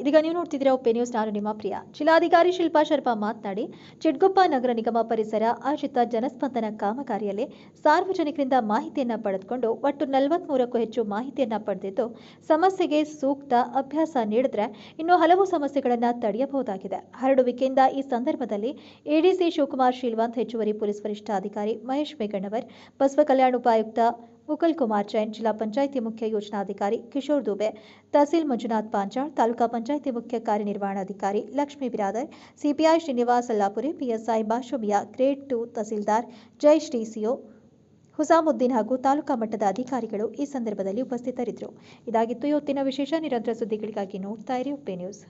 ಇದೀಗ ನೀವು ನೋಡ್ತಿದ್ದೀರಾ ಒಪ್ಪೆ ನ್ಯೂಸ್. ನಾನು ನಿಮ್ಮ ಪ್ರಿಯ. ಜಿಲ್ಲಾಧಿಕಾರಿ ಶಿಲ್ಪಾ ಶರ್ಮಾ ಮಾತನಾಡಿ, ಚಿಟ್ಗುಪ್ಪ ನಗರ ನಿಗಮ ಪರಿಸರ ಆಯೋಜಿತ ಜನಸ್ಪಂದನ ಕಾಮಗಾರಿಯಲ್ಲಿ ಸಾರ್ವಜನಿಕರಿಂದ ಮಾಹಿತಿಯನ್ನ ಪಡೆದುಕೊಂಡು ಒಟ್ಟು ನಲವತ್ಮೂರಕ್ಕೂ ಹೆಚ್ಚು ಮಾಹಿತಿಯನ್ನ ಪಡೆದಿದ್ದು, ಸಮಸ್ಯೆಗೆ ಸೂಕ್ತ ಅಭ್ಯಾಸ ನೀಡಿದ್ರೆ ಇನ್ನು ಹಲವು ಸಮಸ್ಯೆಗಳನ್ನು ತಡೆಯಬಹುದಾಗಿದೆ. ಹರಡುವಿಕೆಯಿಂದ ಈ ಸಂದರ್ಭದಲ್ಲಿ ಎಡಿಸಿ ಶಿವಕುಮಾರ್ ಶೀಲ್ವಂತ್ ಹೆಚ್ಚುವರಿ ಪೊಲೀಸ್ ವರಿಷ್ಠಾಧಿಕಾರಿ ಮಹೇಶ್ ಮೇಗಣ್ಣವರ್ ಬಸವ ಕಲ್ಯಾಣ ಉಪಾಯುಕ್ತ ಮುಕುಲ್ ಕುಮಾರ್ ಜೈನ್ ಜಿಲ್ಲಾ ಪಂಚಾಯಿತಿ ಮುಖ್ಯ ಯೋಜನಾಧಿಕಾರಿ ಕಿಶೋರ್ ದುಬೆ, ತಹಸೀಲ್ ಮಂಜುನಾಥ್ ಪಾಂಚಾಳ್, ತಾಲೂಕಾ ಪಂಚಾಯಿತಿ ಮುಖ್ಯ ಕಾರ್ಯನಿರ್ವಹಣಾಧಿಕಾರಿ Lakshmi Biradar, CPI Srinivas Allapuri, PSI Bashumiya grade two tahsildar Jaish DCO Husamuddin ಹಾಗೂ ತಾಲೂಕಾ ಮಟ್ಟದ ಅಧಿಕಾರಿಗಳು ಈ ಸಂದರ್ಭದಲ್ಲಿ ಉಪಸ್ಥಿತರಿದ್ದರು. ಇದಾಗಿತ್ತು ಇವತ್ತಿನ ವಿಶೇಷ ನಿರಂತರ ಸುದ್ದಿಗಳಿಗಾಗಿ ನೋಡ್ತಾ ಇರಿ, ಉಪ್ಪೆ ನ್ಯೂಸ್.